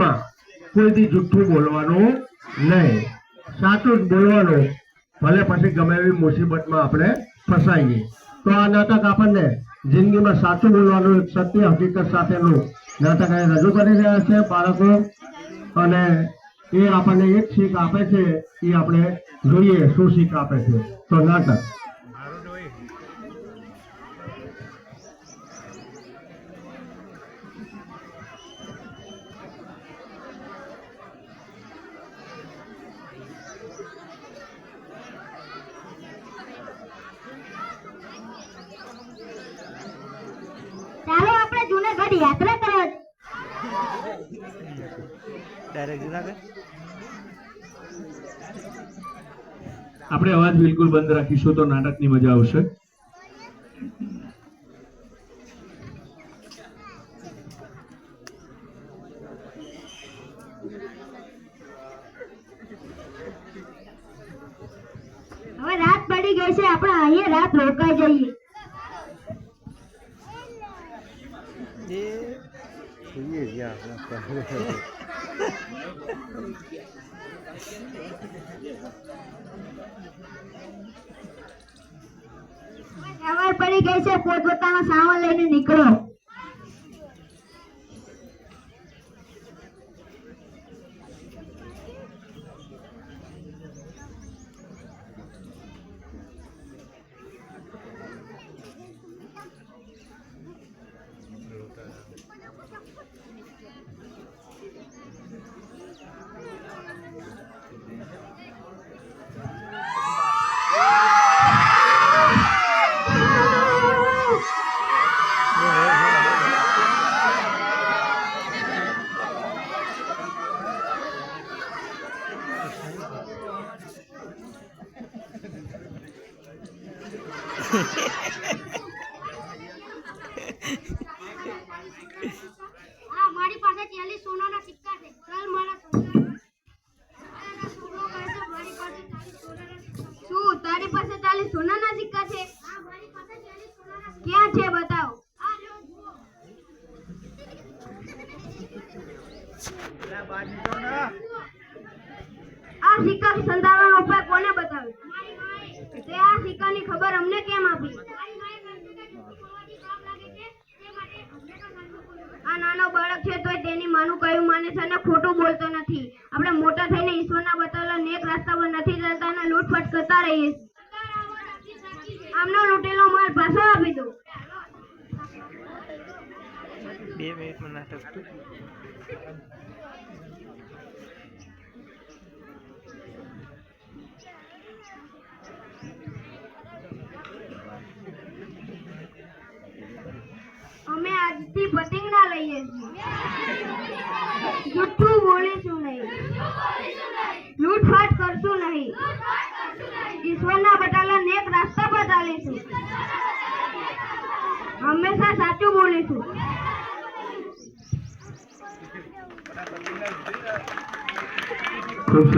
જિંદગીમાં કોઈથી જુઠ્ઠું બોલવાનું નહીં. સાચું જ બોલવાનું. ભલે પછી ગમે એવી મુસીબતમાં આપણે ફસાઈએ. તો આ નાટક આપણને જિંદગીમાં સાચું બોલવાનું સત્ય હકીકત સાથેનું નાટક અહીં રજૂ કરી રહ્યા છે બાળકો. અને એ આપણને એક શીખ આપે છે, એ આપણે જોઈએ શું શીખ આપે છે. તો નાટક ચાલો આપણે જુનાગઢ યાત્રા કરવા ડાયરેક્ટ જુનાગઢ આપણે અવાજ બિલકુલ બંધ રાખીશું તો નાટકની મજા આવશે. હવે રાત પડી ગઈ છે આપણે અહીંયા રાત રોકાઈ જઈએ. સવાર પડી ગઈ છે પોતપોતાનો સામાન લઈને નીકળો. મારી પાસે ચાલીસ સોનાના સિક્કા છે. ચાલ મારા શું તારી પાસે ચાલીસ સોનાના સિક્કા છે? ક્યાં છે બતાવો. આ સિક્કા સંતાનનો ઉપાય કોને બતાવ્યો તે આ સિક્કાની ખબર અમને કેમ આપી? આ નાનો બાળક છે તોય તેની માનું કયું માને છે અને ખોટું બોલતો નથી. આપણે મોટા થઈને ઈશ્વરના બતાવેલા નેક રસ્તા પર નથી જતા અને લૂંટફાટ કરતા રહીએ આમનો લૂંટેલો માલ પાછો આપી અમે આજથી પ્રતિજ્ઞા લઈએ છીએ. જૂઠું બોલીશું નહીં. લૂંટફાટ કરશું નહીં. ઈશ્વરના બટાલા નેક રાસ્તા પર ચાલીશું. હંમેશા સાચું બોલીશું.